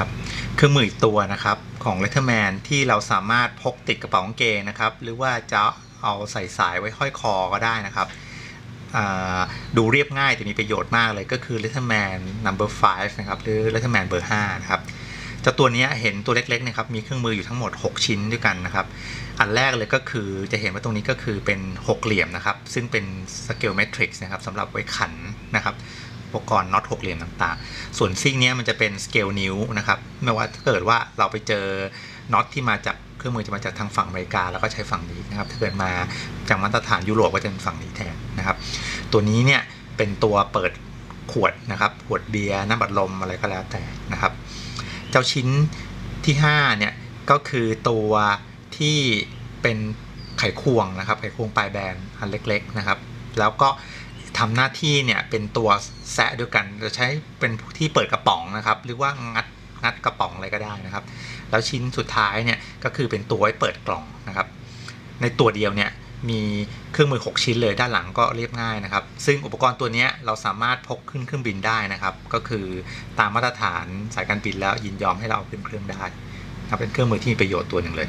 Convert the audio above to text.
ครับเครื่องมืออีกตัวนะครับของ Letterman ที่เราสามารถพกติดกระเป๋ากางเกงนะครับ หรือว่าจะเอาใส่สายไว้ห้อยคอก็ได้นะครับดูเรียบง่ายแต่มีประโยชน์มากเลยก็คือ Letterman number 5นะครับหรือ Letterman เบอร์5นะครับเจ้าตัวนี้เห็นตัวเล็กๆนะครับมีเครื่องมืออยู่ทั้งหมด 6 ชิ้นด้วยกันนะครับ อันแรกเลยก็คือจะเห็นว่าตรงนี้ก็คือเป็นหกเหลี่ยมนะครับ ซึ่งเป็น scale matrix นะครับสำหรับไว้ขันนะครับ อุปกรณ์น็อตหกเหลี่ยมต่างๆ ส่วนซิ่งนี้มันจะเป็น scale นิ้วนะครับไม่ว่าถ้าเกิดว่าเราไปเจอน็อตที่มาจากเครื่องมือจะมาจากทางฝั่งอเมริกาแล้วก็ใช้ฝั่งนี้นะครับถ้าเกิดมาจากมาตรฐานยุโรปก็จะเป็นฝั่งนี้แทนนะครับ ตัวนี้เนี่ยเป็นตัวเปิดขวดนะครับขวดเบียร์น้ำบัดลมอะไรก็แล้วแต่นะครับ เจ้าชิ้นที่5เนี่ยก็คือตัวที่เป็นไขควงนะครับไขควงปลายแบนอันเล็กๆนะครับ แล้วก็ ทำหน้าที่เนี่ยเป็นตัวแซะด้วยกันจะใช้เป็นที่เปิดกระป๋องนะครับ หรือว่างัดงัดกระป๋องอะไรก็ได้นะครับ แล้วชิ้นสุดท้ายเนี่ยก็คือเป็นตัวไว้เปิดกล่องนะครับ ในตัวเดียวเนี่ยมีเครื่องมือ 6 ชิ้นเลยด้านหลังก็เรียบง่ายนะครับ ซึ่งอุปกรณ์ตัวนี้เราสามารถพกขึ้นเครื่องบินได้นะครับ ก็คือตามมาตรฐานสายการบินแล้วยินยอมให้เราเอาขึ้นเครื่องได้นะครับเป็นเครื่องมือที่มีประโยชน์ตัวหนึ่งเลย